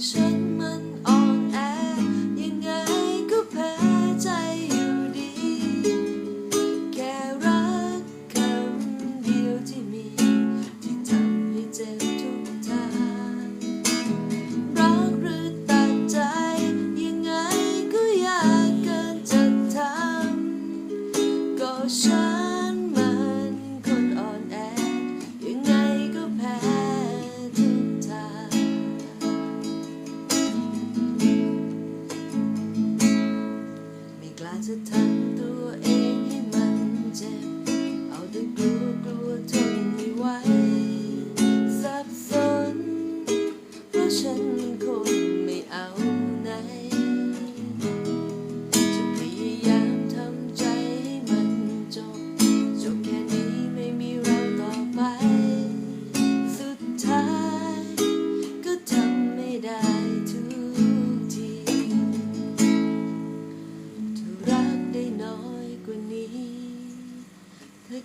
so the time.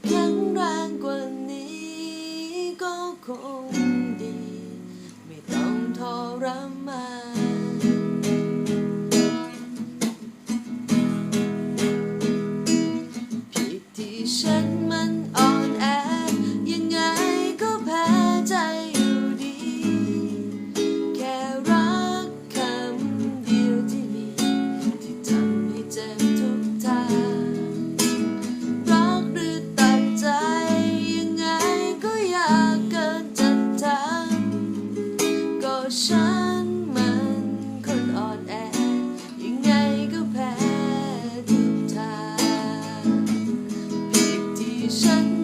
แ乱过你แร ฉันมันคนอ่อนแอ ยังไงก็แพ้ทุกทางผิที่ฉัน